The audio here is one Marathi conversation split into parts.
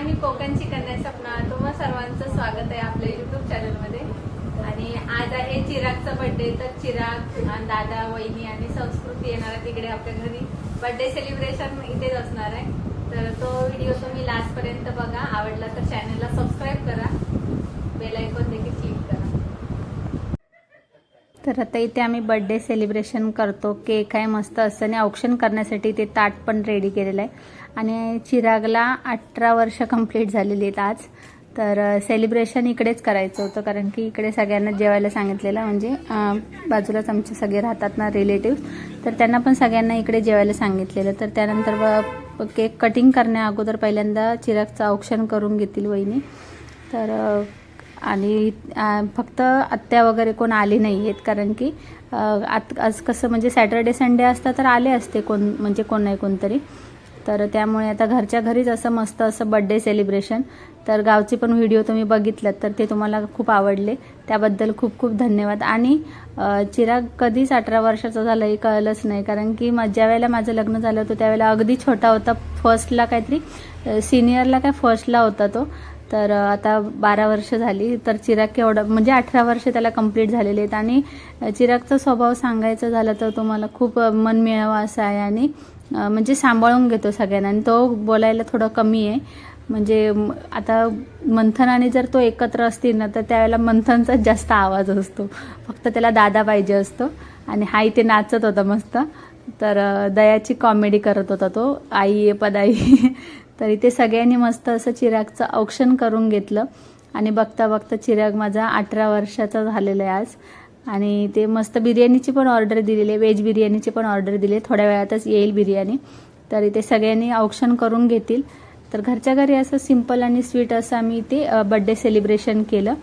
हाय मी कोकणची कन्या सपना तुम्हा सर्वांचं स्वागत आहे आपल्या युट्यूब चॅनलमध्ये आणि आज आहे चिरागचा बर्थडे तर चिराग आणि दादा वहिनी आणि संस्कृती येणार आहे तिकडे आपल्या घरी. बर्थडे सेलिब्रेशन इथेच असणार आहे. तर तो व्हिडिओ तुम्ही लास्ट पर्यंत बघा. आवडला तर चॅनलला सबस्क्राईब करा बेल आयकॉन देखील क्लिक करा तर आता इथे आम्ही बर्थडे सेलिब्रेशन करतो. केक आहे मस्त असं. आणि औक्षण करण्यासाठी ते ताट पण रेडी केलेलं आहे. आणि चिरागला अठरा वर्ष कंप्लीट झालेली आहेत आज. तर सेलिब्रेशन इकडेच करायचं होतं. कारण की इकडे सगळ्यांना जेवायला सांगितलेलं. म्हणजे बाजूलाच आमचे सगळे राहतात ना रिलेटिव्ह तर त्यांना पण सगळ्यांना इकडे जेवायला सांगितलेलं. तर त्यानंतर व- केक कटिंग करण्या अगोदर पहिल्यांदा चिरागचं औक्षण करून घेतील वहिनी. तर आणि फक्त आत्या वगैरे कोण आले नाही आहेत कारण की आत आज कसं म्हणजे सॅटर्डे संडे असता तर आले असते कोण म्हणजे कोण नाही कोणतरी. तर त्यामुळे आता घरच्या घरीच असं मस्त असं बड्डे सेलिब्रेशन. तर गावचे पण व्हिडिओ तुम्ही बघितलात तर ते तुम्हाला खूप आवडले. त्याबद्दल खूप खूप धन्यवाद. आणि चिराग कधीच अठरा वर्षाचा झालं हे कळलंच नाही कारण की मा- ज्या वेळेला माझं लग्न झालं होतं त्यावेळेला अगदी छोटा होता फर्स्टला काहीतरी सिनियरला काय फर्स्टला होता तो. तर आता बारा वर्ष झाली तर चिराग केवढा म्हणजे अठरा वर्ष त्याला कंप्लीट झालेले आहेत. आणि चिरागचा स्वभाव सांगायचा झाला तर तो मला खूप मन मनमिळावा असा आहे. आणि म्हणजे सांभाळून घेतो सगळ्यांना. आणि तो बोलायला थोडं कमी आहे. म्हणजे आता मंथन जर तो एकत्र असतील ना तर त्यावेळेला मंथनचाच जास्त आवाज असतो. फक्त त्याला दादा पाहिजे असतो. आणि हाय ते नाचत होता मस्त. तर दयाची कॉमेडी करत होता तो. आई ये पदाई. तर इथे सगळ्यांनी मस्त असं चिरागचं औक्षण करून घेतलं. आणि बघता बघता चिराग माझा अठरा वर्षाचा झालेला आहे आज. आणि ते मस्त बिर्याणीची पण ऑर्डर दिलेली आहे. व्हेज बिर्याणीची पण ऑर्डर दिली आहे. थोड्या वेळातच येईल बिर्याणी. तर इथे सगळ्यांनी औक्षण करून घेतील. तर घरच्या घरी असं सिंपल आणि स्वीट असं आम्ही इथे बड्डे सेलिब्रेशन केलं.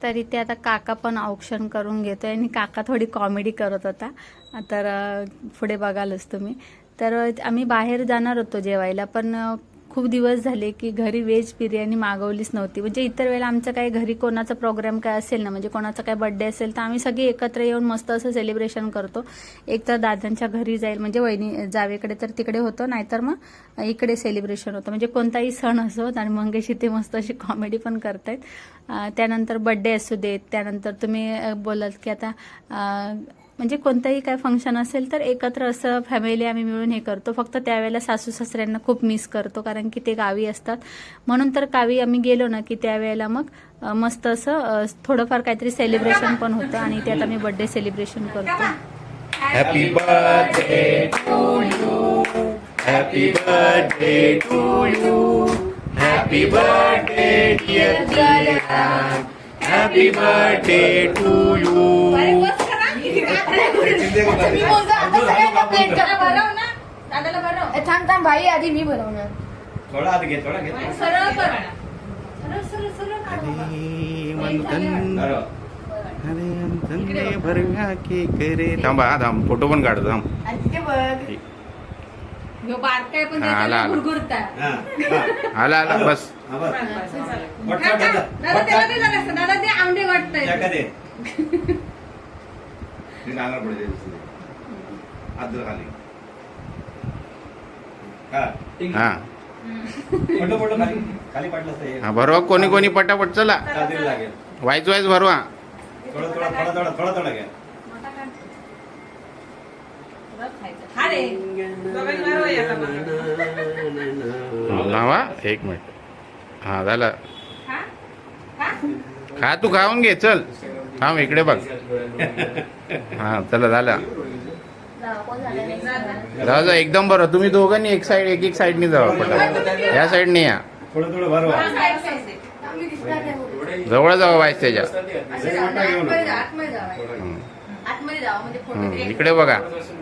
तर इथे आता काका पण औक्षण करून घेतोय. आणि काका थोडी कॉमेडी करत होता. तर पुढे बघालच तुम्ही. तर आम्ही बाहेर जाणार होतो जेवायला पण खूप दिवस झाले की घरी व्हेज बिर्याणी मागवलीच नव्हती. म्हणजे इतर वेळेला आमचं काही घरी कोणाचा प्रोग्राम काय असेल ना म्हणजे कोणाचा काय बर्थडे असेल तर आम्ही सगळे एकत्र येऊन मस्त असं सेलिब्रेशन करतो. एक तर दादांच्या घरी जाईल म्हणजे वहिनी जावेकडे तर तिकडे होतो नाहीतर मग इकडे सेलिब्रेशन होतं. म्हणजे कोणताही सण असो आणि मंगेशी ते मस्त अशी कॉमेडी पण करतायत. त्यानंतर बड्डे असू देत त्यानंतर तुम्ही अं, बोलाल की आता म्हणजे कोणतंही काय फंक्शन असेल तर एकत्र असं फॅमिली आम्ही मिळून हे करतो. फक्त त्यावेळेला सासू सासऱ्यांना खूप मिस करतो कारण की ते गावी असतात. म्हणून तर गावी आम्ही गेलो ना की त्यावेळेला मग मस्त असं थोडंफार काहीतरी सेलिब्रेशन पण होतं आणि त्यात आम्ही बड्डे सेलिब्रेशन करतो. Happy birthday to you. Happy birthday to you. Happy birthday, मी बोलतो आता सगळ्यांना प्लेट करा दादाला बरं ए, थांब थांब भाई आधी मी बनवणार थोडा आत घे थोडा घे. सरळ कर. सरळ सरळ सरळ काढ. अरे मंथन. अरे मंथन ने भरला के करे थांबा हा थांब. फोटो पण काढतो थांब. आणि तिथे बघ. ह्यो बारकाय पण हा, आला, आला. गुरगुरता हा, हा. आला आला बस. हा. दादा त्याला दे जरासं. दादा ते आंबे त्या वाटतंय का दे. ते डांगर जरा खाली. हा हा. पडलं पडलं खाली खाली पडलं असतं हे. हा भरवा कोणी कोणी पटापट चला. चालतील लागेल वाईच वाईच भरवा. थोडं थोडं थोडं थोडं थोडं थोडं घ्या. हा रे लावा एक मिनिट. हा झालं. हा? हा? खा तू खाऊन घे चल. थांब इकडे बघ. हा चला झालं. जाऊ जा एकदम बरं. तुम्ही दोघांनी एक साईड एक एक साईडनी जावा पटापट. या साईडनी या. थोडं थोडं हा, साईड, साईड, साईड. बोलतो. जवळ जावा वाईस त्याच्या. इकडे बघा.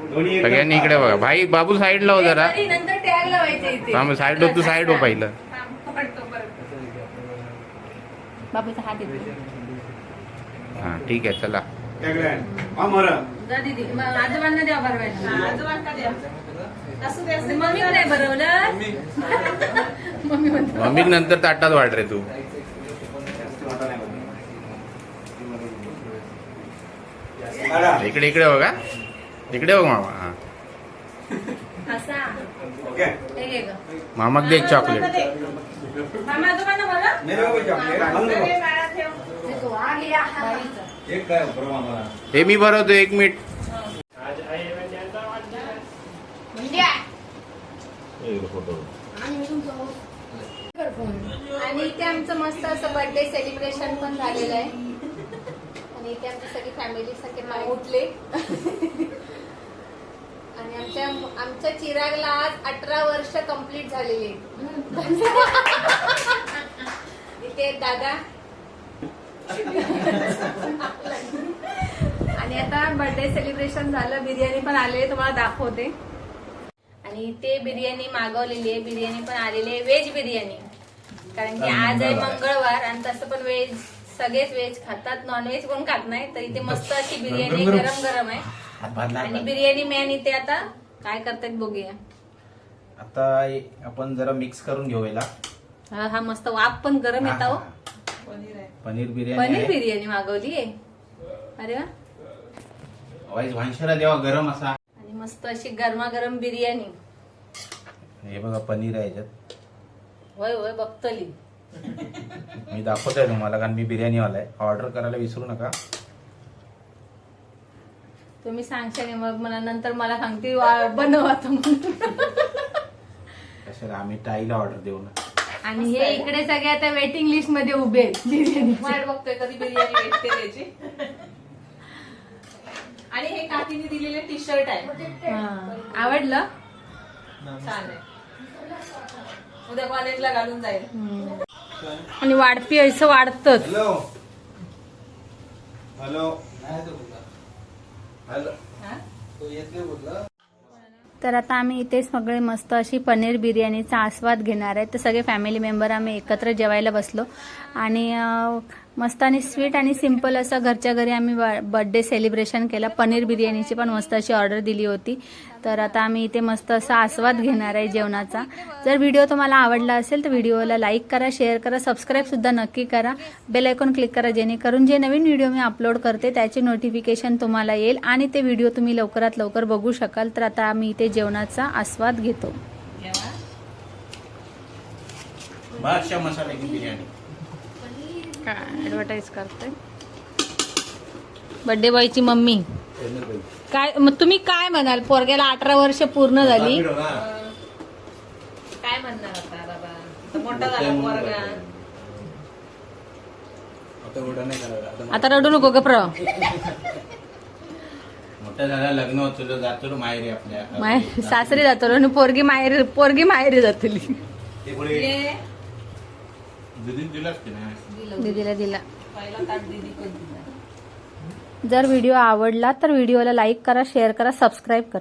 सगळ्यांनी इकडे बघा. भाई बाबू साईडला हो जरा. तरी नंतर टॅग लावायचं इथे थांब साईड हो तू साईड हो पहिलं. बाबूचा हात येतो हा ठीक आहे चला. आजोबांना द्या भरवायला. मम्मी नंतर ताटात वाढ रे तू. इकडे इकडे बघा इकडे बघ मामा. हा. हे मामाक दे चॉकलेट एक काय हे मी भरवतो एक मिनिट. कर फोन. आणि इथे आमचं मस्त असं बर्थडे सेलिब्रेशन पण झालेलं आहे. आणि इथे आमची सगळी फॅमिली सगळे पाय उठले. आणि आमच्या आमच्या चिरागला आज अठरा वर्ष कंप्लीट झालेली इथे दादा आणि आता बर्थडे सेलिब्रेशन झालं. बिर्याणी पण आले तुम्हाला दाखवते. आणि ते बिर्याणी मागवलेली आहे. बिर्याणी पण आलेली आहे. व्हेज बिर्याणी. कारण की आज आहे मंगळवार आणि तसं पण व्हेज सगळेच व्हेज खातात. नॉनव्हेज कोण खात नाही. तर इथे मस्त. अशी बिर्याणी गरम. गरम आहे. आणि बिर्याणी मॅन इथे आता काय करतात बघूया. आता आपण जरा मिक्स करून घेऊ याला. हा हा मस्त वाफ पण गरम येता पनीर बिर्याणी पनीर आहे. बिर्याणी मागवली आहे. अरे वा. देवा गरम असा. आणि मस्त अशी गरमागरम बिर्याणी. हे बघा पनीर आहे याच्यात. होय होय बघतली. मी दाखवतोय तुम्हाला कारण मी बिर्याणीवाला आहे. ऑर्डर करायला विसरू नका. तुम्ही सांगशाने मग मला नंतर मला सांगते वा- बनव आता म्हणून. कशाला आम्ही टाईला ऑर्डर देऊ ना. आणि हे इकडे सगळे आता वेटिंग लिस्टमध्ये उभे वाट बघतोय कधी बिर्याणी भेटते त्याची. आणि हे काकीने दिलेले टी शर्ट आहे आवडलं? छान आहे. उद्या कॉलेजला घालून जाईल. आणि वाढपी असं वाढतच. हॅलो. हॅलो. हॅलो. तर आता आम्ही इथे सगळे मस्त अशी पनीर बिर्याणीचा आस्वाद घेणार आहे. तर सगळे फॅमिली मेंबर आम्ही एकत्र जेवायला बसलो. आणि मस्त आणि स्वीट आणि सिंपल असं घरच्या घरी आम्ही बर्थडे सेलिब्रेशन केलं. पनीर बिर्याणीची पण मस्त अशी ऑर्डर दिली होती. तर आता आम्ही इथे मस्त असा आस्वाद घेणार आहे जेवणाचा. जर व्हिडिओ तुम्हाला आवडला असेल तर व्हिडिओला लाईक करा शेअर करा सबस्क्राईब सुद्धा नक्की करा. बेल आयकॉन क्लिक करा जेणेकरून जे नवीन व्हिडिओ मी अपलोड करते त्याचे नोटिफिकेशन तुम्हाला येईल आणि ते व्हिडिओ तुम्ही लवकरात लवकर बघू शकाल. तर आता आम्ही इथे जेवणाचा आस्वाद घेतो. बादशाह मसाल्याची बिर्याणी. काय ऍडव्हर्टाईज करते बर्थडे बॉयची मम्मी. काय मग तुम्ही काय म्हणाल? पोरग्याला अठरा वर्ष पूर्ण झाली. काय म्हणणार आता बाबा? आता मोठा झाला पोरगा. आता एवढं नाही करायला आता रडू नको ग प्र. मोठं झालं लग्न होत जातो माहेरी आपल्या. सासरी जातो आणि पोरगी माहेर पोरगी माहेरी जातली ते पुढे हे दुधीन दिलं असते ना दीदीला दिला. पहिला ताट दिदी पण दिला? जर व्हिडिओ आवडला तर व्हिडिओला लाईक करा शेअर करा सबस्क्राईब करा.